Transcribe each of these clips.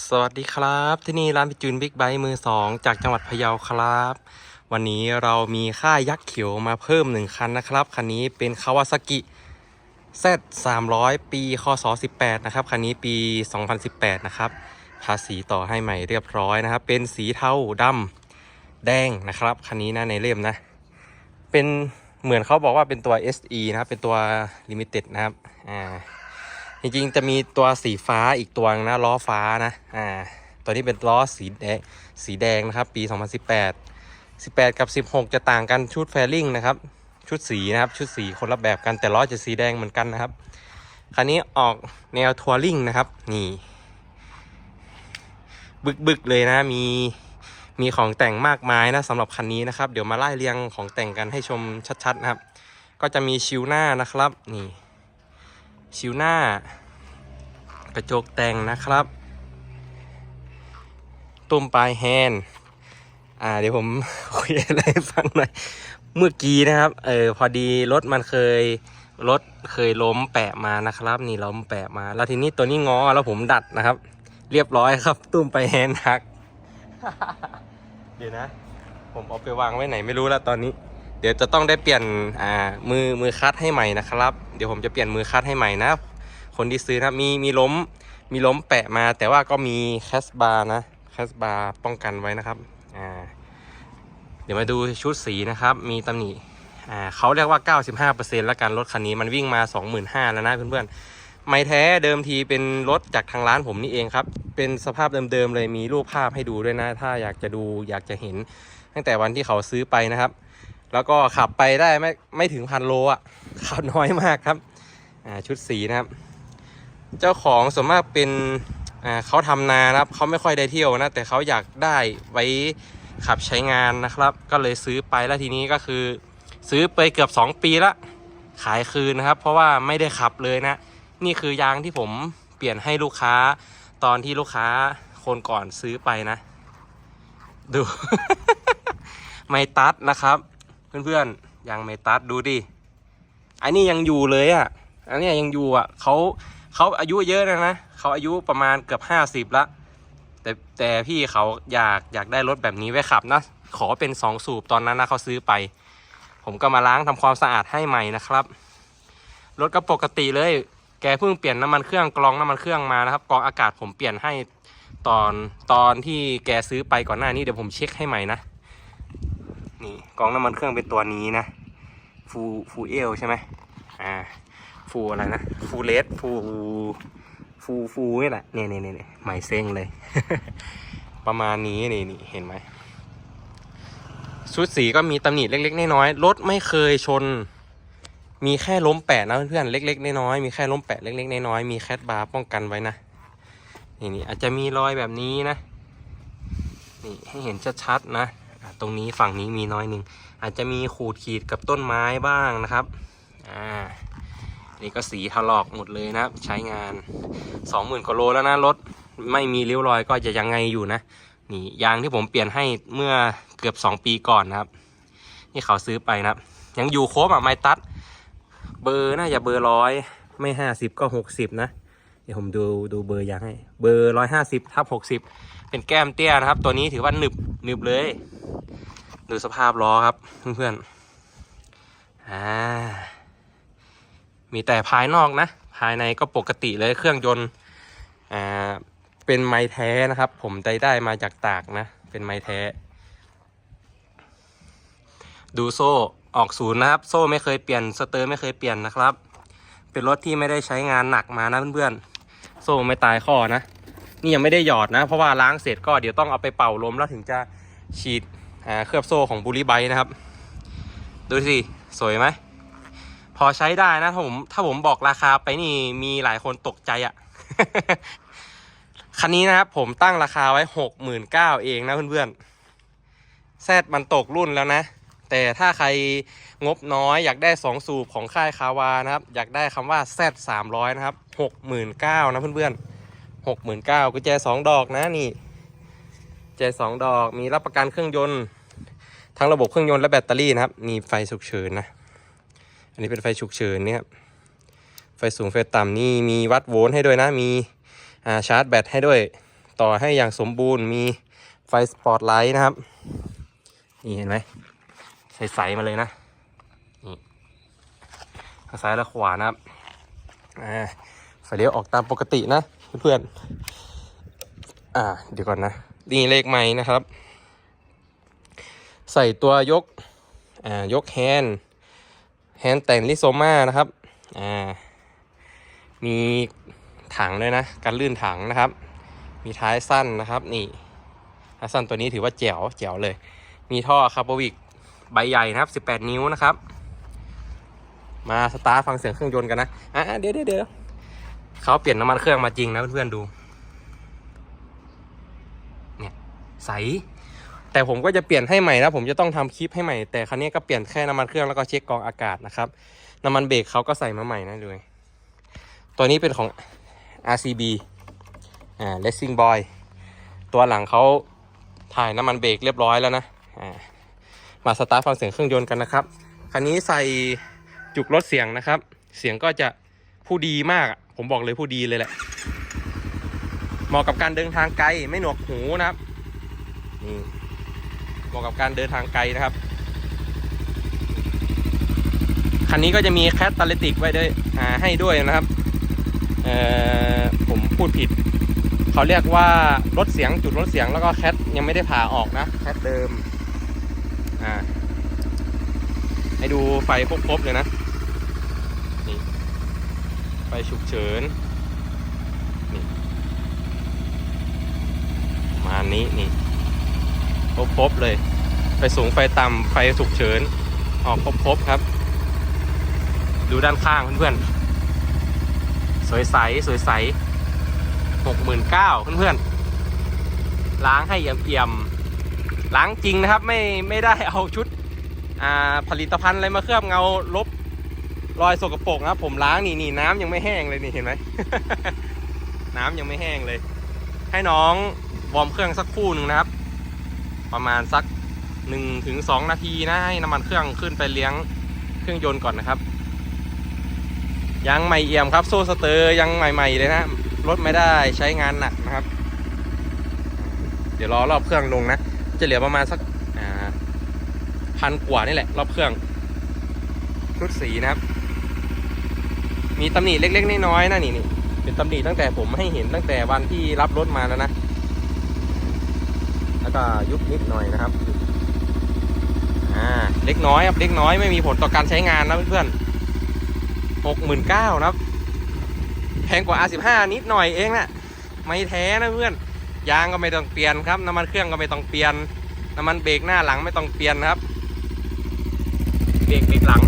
สวัสดีครับ ที่นี่ร้านพิจูนบิ๊กไบค์มือสองจากจังหวัดพะเยาครับ วันนี้เรามีค่ายักษ์เขียวมาเพิ่มหนึ่งคันนะครับคันนี้เป็นคาวาซากิ Z 300 ปีคศ18นะครับคันนี้ปี 2018 นะครับภาษีต่อให้ใหม่เรียบร้อยนะครับ เป็นสีเทาดำแดงนะครับคันนี้นะในเล่มนะ เป็นเหมือนเขาบอกว่าเป็นตัว SE นะครับเป็นตัว Limited นะครับอ่า จริงๆจะมีตัวสีฟ้าอีกตัวนะล้อฟ้านะอ่าตัวนี้เป็นล้อสีแดงสีแดงนะครับ ปี 2018 18 กับ 16 จะต่างกันชุดแฟริ่งนะครับ ชุดสีนะครับ ชุดสีคนละแบบกันแต่ล้อจะสีแดงเหมือนกันนะครับคันนี้ออกแนวทัวริงนะครับ นี่ บึกๆเลยนะมีมีของแต่งมากมายนะสำหรับคันนี้นะครับ เดี๋ยวมาไล่เรียงของแต่งกันให้ชมชัดๆนะครับ ก็จะมีชิวหน้านะครับ นี่ ชิวหน้า กระจกแต่งนะครับ ตุ้มปลายแฮนด์อ่าเดี๋ยวผมคุยอะไรฟังหน่อย เมื่อกี้นะครับ เออพอดีรถมันเคยรถเคยล้มแปะมานะครับ นี่ล้มแปะมา แล้วทีนี้ตัวนี้งอแล้วผมดัดนะครับ เรียบร้อยครับ ตุ้มปลายแฮนด์หัก เดี๋ยวนะ ผมเอาไปวางไว้ไหนไม่รู้แล้วตอนนี้ เดี๋ยวจะต้องได้เปลี่ยนอ่ามือมือคัดให้ใหม่นะครับ เดี๋ยวผมจะเปลี่ยนมือคัดให้ใหม่นะ คนที่ซื้อนะมีมีล้มมีล้มแปะมาแต่ว่าก็มีแคสบาร์นะแคสบาร์ป้องกันไว้นะครับอ่าเดี๋ยวมาดูชุดสีนะครับ มีตำหนิอ่าเขาเรียกว่า 95%แล้วกันรถคันนี้มันวิ่งมา 25,000แล้วนะเพื่อนๆไม่แท้เดิมทีเป็นรถจากทางร้านผมนี่เองครับ เป็นสภาพเดิมๆเลยมีรูปภาพให้ดูด้วยนะ ถ้าอยากจะดูอยากจะเห็น ตั้งแต่วันที่เขาซื้อไปนะครับ แล้วก็ขับไปได้ไม่ไม่ถึงพันโลอะขับน้อยมากครับอ่าชุดสีนะครับ เจ้าของส่วนมากเป็นอ่าเขาทำนานะครับเขาไม่ค่อยได้เที่ยวนะแต่เขาอยากได้ไว้ขับใช้งานนะครับ ก็เลยซื้อไปแล้วทีนี้ก็คือ ซื้อไปเกือบ 2 ปีละขายคืนนะครับ เพราะว่าไม่ได้ขับเลยนะ นี่คือยางที่ผมเปลี่ยนให้ลูกค้าตอนที่ลูกค้าคนก่อนซื้อไปนะ ดู ไม่ตัดนะครับ เพื่อนๆยางไม่ตัดดูดิอันนี้ยังอยู่เลยอะอันนี้ยังอยู่อะเขาเขาอายุเยอะแล้วนะเขาอายุประมาณเกือบห้าสิบละแต่แต่พี่เขาอยากอยากได้รถแบบนี้ไว้ขับนะ ขอเป็นสองสูบตอนนั้นนะเขาซื้อไป ผมก็มาล้างทำความสะอาดให้ใหม่นะครับรถก็ปกติเลย แกเพิ่งเปลี่ยนน้ำมันเครื่องกรองน้ำมันเครื่องมานะครับกรองอากาศผมเปลี่ยนให้ตอนตอนที่แกซื้อไปก่อนหน้านี้เดี๋ยวผมเช็คให้ใหม่นะ นี่กองน้ำมันเครื่องเป็นตัวนี้นะฟูฟูเอลใช่ไหมอ่าฟูอะไรนะฟูเลสฟูฟูฟูนี่แหละเนี่ยเนี่ยเนี่ยใหม่เซ้งเลย ประมาณนี้นี่นี่เห็นไหมชุดสีก็มีตำหนิเล็ก ๆ น้อยๆรถไม่เคยชน มีแค่ล้มแปะนะเพื่อนๆเล็ก ๆ น้อยๆมีแค่ล้มแปะเล็ก ๆ น้อยๆมีแคดบาร์ป้องกันไว้นะนี่นี่อาจจะมีรอยแบบนี้นะนี่ให้เห็นชัดๆนะ ตรงนี้ฝั่งนี้มีน้อยหนึ่งอาจจะมีขูดขีดกับต้นไม้บ้างนะครับอ่านี่ก็สีถลอกหมดเลยนะครับ ใช้งานสองหมื่นกว่าโลแล้วนะรถไม่มีริ้วรอยก็จะยังไงอยู่นะนี่ยางที่ผมเปลี่ยนให้เมื่อเกือบสองปีก่อนนะครับ นี่เขาซื้อไปนะครับ ยังอยู่ครบอะไมตัดเบอร์น่าจะเบอร์ร้อยไม่ห้าสิบก็หกสิบนะ เดี๋ยวผมดูดูเบอร์ยางให้ เบอร์ร้อยห้าสิบทับหกสิบเป็นแก้มเตี้ยนะครับ ตัวนี้ถือว่าหนึบหนึบเลย ดูสภาพล้อครับเพื่อนๆอ่ามีแต่ภายนอกนะ ภายในก็ปกติเลยเครื่องยนต์อ่าเป็นไม้แท้นะครับ ผมได้ได้มาจากตากนะ เป็นไม้แท้ ดูโซ่ออกศูนย์นะครับ โซ่ไม่เคยเปลี่ยนสเตอร์ไม่เคยเปลี่ยนนะครับ เป็นรถที่ไม่ได้ใช้งานหนักมานะเพื่อนๆ โซ่ไม่ตายข้อนะ นี่ยังไม่ได้หยอดนะ เพราะว่าล้างเสร็จก็เดี๋ยวต้องเอาไปเป่าลมแล้วถึงจะฉีด เคลือบโซ่ของบุรีไบนะครับ ดูสิ สวยไหม พอใช้ได้นะ ถ้าผมถ้าผมบอกราคาไปนี่มีหลายคนตกใจอะ่ะ คันนี้นะครับผมตั้งราคาไว้หกหมื่นเก้าเองนะเพื่อนๆแซดมันตกรุ่นแล้วนะ แต่ถ้าใครงบน้อยอยากได้สองสูบของค่ายคาวานะครับ อยากได้คำว่าแซดสามร้อยนะครับหกหมื่นเก้านะเพื่อนๆหกหมื่นเก้ากุญแจสองดอกนะนี่ แจสองดอกมีรับประกันเครื่องยนต์ทั้งระบบเครื่องยนต์และแบตเตอรี่นะครับ มีไฟฉุกเฉินนะ อันนี้เป็นไฟฉุกเฉินเนี่ยครับไฟสูงไฟต่ำนี่มีวัดโวลต์ให้ด้วยนะ มีาชาร์จแบตให้ด้วย ต่อให้อย่างสมบูรณ์มีไฟสปอตไลท์นะครับ นี่เห็นไหมใสๆมาเลยนะนี่ทางซ้ายและขวานะครับอ่าไฟเลี้ยวออกตามปกตินะเพื่อนๆอ่าเดี๋ยวก่อนนะ นี่เลขไม้นะครับ ใส่ตัวยกอ่ายกแฮนด์แฮนด์แต่งลิโซมานะครับอ่ามีถังด้วยนะการลื่นถังนะครับ มีท้ายสั้นนะครับนี่ท้ายสั้นตัวนี้ถือว่าแจ๋วแจ๋วเลย มีท่อคาร์บวิกใบใหญ่นะครับ 18 นิ้วนะครับ มาสตาร์ทฟังเสียงเครื่องยนต์กันนะอะเดี๋ยวเดี๋ยวเดี๋ยวเขาเปลี่ยนน้ำมันเครื่องมาจริงนะเพื่อนๆดู เนี่ย ใส แต่ผมก็จะเปลี่ยนให้ใหม่นะผมจะต้องทำคลิปให้ใหม่ แต่ครั้นี้ก็เปลี่ยนแค่น้ำมันเครื่องแล้วก็เช็คกองอากาศนะครับ น้ำมันเบรกเขาก็ใส่มาใหม่นะเลย ตัวนี้เป็นของ RCB อ่า Racing Boy ตัวหลังเขาถ่ายน้ำมันเบรกเรียบร้อยแล้วนะอ่ามาสตาร์ทฟังเสียงเครื่องยนต์กันนะครับคันนี้ใส่จุกลดเสียงนะครับ เสียงก็จะผู้ดีมากผมบอกเลยผู้ดีเลยแหละ เหมาะกับการเดินทางไกลไม่หนวกหูนะครับ นี่เหมาะกับการเดินทางไกลนะครับ คันนี้ก็จะมีแคตตาลิติกไว้ด้วยให้ด้วยนะครับผมพูดผิด เขาเรียกว่าลดเสียงจุดลดเสียงแล้วก็แคทยังไม่ได้ผ่าออกนะแคทเดิมอ่าให้ดูไฟครบๆเลยนะนี่ไฟฉุกเฉินนี่มานี้นี่ ครบๆเลย ไฟสูงไฟต่ำไฟฉุกเฉิน ออกครบๆครับ ดูด้านข้างเพื่อนๆ สวยใสสวยใสหกหมื่นเก้าเพื่อนๆ ล้างให้เอี่ยมๆ ล้างจริงนะครับไม่ไม่ได้เอาชุดอ่าผลิตภัณฑ์อะไรมาเคลือบเงาลบรอยสกปรกนะครับ ผมล้างนี่นี่น้ำยังไม่แห้งเลยนี่เห็นไหมน้ำยังไม่แห้งเลย ให้น้องวอร์มเครื่องสักครู่หนึ่งนะครับ ประมาณสักหนึ่งถึงสองนาทีนะให้น้ำมันเครื่องขึ้นไปเลี้ยงเครื่องยนต์ก่อนนะครับ ยังใหม่เอี่ยมครับโซ่สเตอร์ยังใหม่ๆเลยนะรถไม่ได้ใช้งานหนักนะครับ เดี๋ยวรอรอบเครื่องลงนะ จะเหลือประมาณสักพันกว่านี่แหละ รอบเครื่องชุดสีนะครับ มีตำหนิเล็กๆน้อยๆนะนี่นี่เป็นตำหนิตั้งแต่ผมให้เห็นตั้งแต่วันที่รับรถมาแล้วนะ แล้วก็ยุบนิดหน่อยนะครับอ่าเล็กน้อยครับเล็กน้อยไม่มีผลต่อการใช้งานนะเพื่อนๆหกหมื่นเก้านะครับ แพงกว่า R15 นิดหน่อยเองนะไม่แท้นะเพื่อนยางก็ไม่ต้องเปลี่ยนครับน้ำมันเครื่องก็ไม่ต้องเปลี่ยนน้ำมันเบรกหน้าหลังไม่ต้องเปลี่ยนครับเบรกเบรกหลัง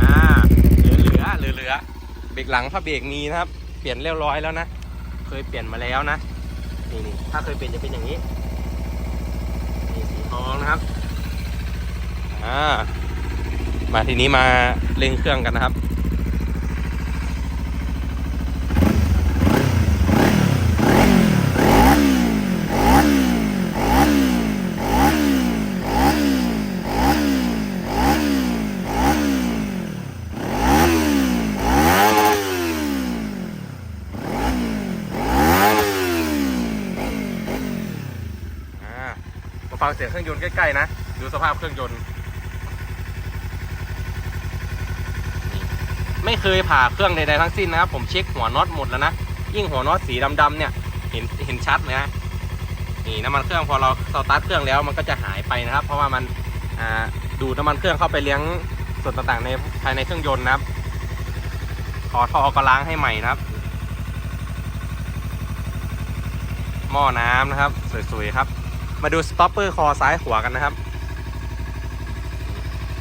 อ่าเหลือเหลือเหลือเหลือเบรกหลังถ้าเบรกมีนะครับ เปลี่ยนเรียบร้อยแล้วนะ เคยเปลี่ยนมาแล้วนะ นี่นี่ถ้าเคยเป็นจะเป็นอย่างนี้นี่สีทองนะครับอ่ามาทีนี้มาเร่งเครื่องกันนะครับ อ่ามา ฟังเสียงเครื่องยนต์ใกล้ๆนะ ดูสภาพเครื่องยนต์นไม่เคยผ่าเครื่องใดๆทั้งสิ้นนะครับ ผมเช็คหัวน็อตหมดแล้วนะ ยิ่งหัวน็อตสีดำๆเนี่ย เห็นเห็นชัดเลยนะนี่น้ำมันเครื่องพอเราสตาร์ทเครื่องแล้วมันก็จะหายไปนะครับ เพราะว่ามันดูดน้ำมันเครื่องเข้าไปเลี้ยงส่วนต่างๆในภายในเครื่องยนต์นะครับขอทอก็ล้างให้ใหม่นะครับ หม้อน้ำนะครับ สวยๆครับ มาดูสต็อปเปอร์คอซ้ายขวากันนะครับ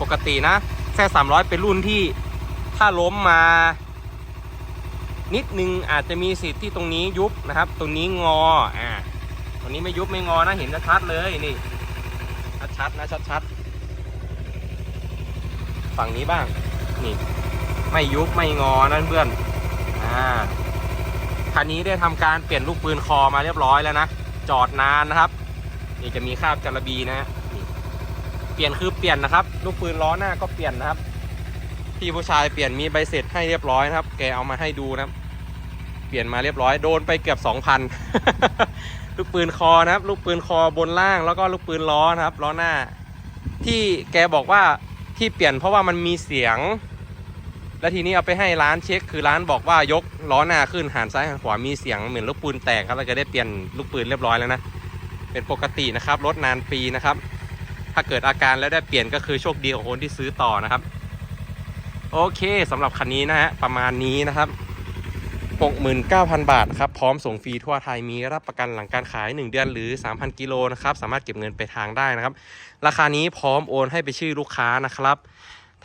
ปกตินะแค่300 เป็นรุ่นที่ถ้าล้มมา นิดนึงอาจจะมีสิทธิ์ที่ตรงนี้ยุบนะครับ ตรงนี้งออ่าตรงนี้ไม่ยุบไม่งอนะเห็นชัดเลยนี่ชัดนะชัดๆฝั่งนี้บ้างนี่ไม่ยุบไม่งอนั่นเพื่อนอ่าคันนี้ได้ทำการเปลี่ยนลูกปืนคอมาเรียบร้อยแล้วนะจอดนานนะครับ นี่จะมีคราบจระบีนะเปลี่ยนคือเปลี่ยนนะครับลูกปืนล้อหน้าก็เปลี่ยนนะครับพี่ผู้ชายเปลี่ยนมีใบเสร็จให้เรียบร้อยนะครับ แกเอามาให้ดูนะครับ เปลี่ยนมาเรียบร้อยโดนไปเกือบ2,000ลูกปืนคอนะครับ ลูกปืนคอบนล่างแล้วก็ลูกปืนล้อนะครับล้อหน้า ที่แกบอกว่าที่เปลี่ยนเพราะว่ามันมีเสียง แล้วทีนี้เอาไปให้ร้านเช็ค คือร้านบอกว่ายกล้อหน้าขึ้นหันซ้ายหันขวามีเสียงเหมือนลูกปืนแตกครับเราจะได้เปลี่ยนลูกปืนเรียบร้อยแล้วนะ เป็นปกตินะครับรถนานปีนะครับ ถ้าเกิดอาการแล้วได้เปลี่ยนก็คือโชคดีของคนที่ซื้อต่อนะครับ โอเคสำหรับคันนี้นะฮะประมาณนี้นะครับ 69,000 บาทครับพร้อมส่งฟรีทั่วไทยมีรับประกันหลังการขาย 1 เดือนหรือ 3,000 กิโลนะครับสามารถเก็บเงินไปทางได้นะครับ ราคานี้พร้อมโอนให้ไปชื่อลูกค้านะครับ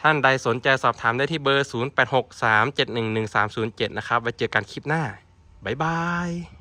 ท่านใดสนใจสอบถามได้ที่เบอร์ 0863711307 นะครับไว้เจอกันคลิปหน้าบ๊ายบาย